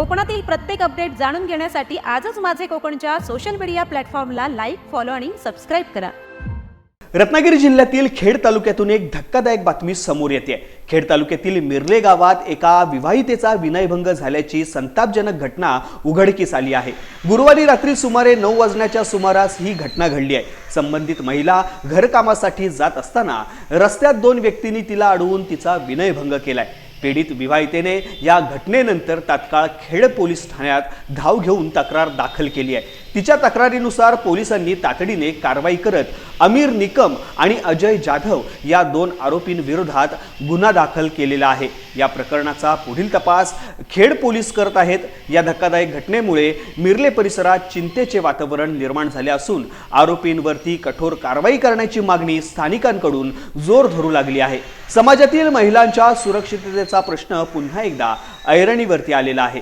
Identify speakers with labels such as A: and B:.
A: कोकणातील प्रत्येक अपडेट जाणून घेण्यासाठी आजच माझे कोकणच्या सोशल मीडिया प्लॅटफॉर्मला लाईक फॉलो आणि सबस्क्राईब करा.
B: रत्नागिरी जिल्ह्यातील खेड तालुक्यातून एक धक्कादायक बातमी समोर येते. खेड तालुक्यातील मिरले गावात एका विवाहितेचा विनयभंग झाल्याची संतापजनक घटना उघडकीस आली आहे. गुरुवारी रात्री सुमारे नऊ वाजण्याच्या सुमारास ही घटना घडली आहे. संबंधित महिला घरकामासाठी जात असताना रस्त्यात दोन व्यक्तींनी तिला अडवून तिचा विनयभंग केलाय. पीडित विवाहितेने या घटनेनंतर तात्काळ खेड पोलीस ठाण्यात धाव घेऊन तक्रार दाखल केली आहे. तिच्या तक्रारीनुसार पोलिसांनी तातडीने कारवाई करत अमीर निकम आणि अजय जाधव या दोन आरोपींविरोधात गुन्हा दाखल केलेला आहे. या प्रकरणाचा पुढील तपास खेड पोलीस करत आहेत. या धक्कादायक घटनेमुळे मिरले परिसरात चिंतेचे वातावरण निर्माण झाले असून आरोपींवरती कठोर कारवाई करण्याची मागणी स्थानिकांकडून जोर धरू लागली आहे. समाजातील महिलांच्या सुरक्षिततेचा प्रश्न पुन्हा एकदा ऐरणीवरती आलेला आहे.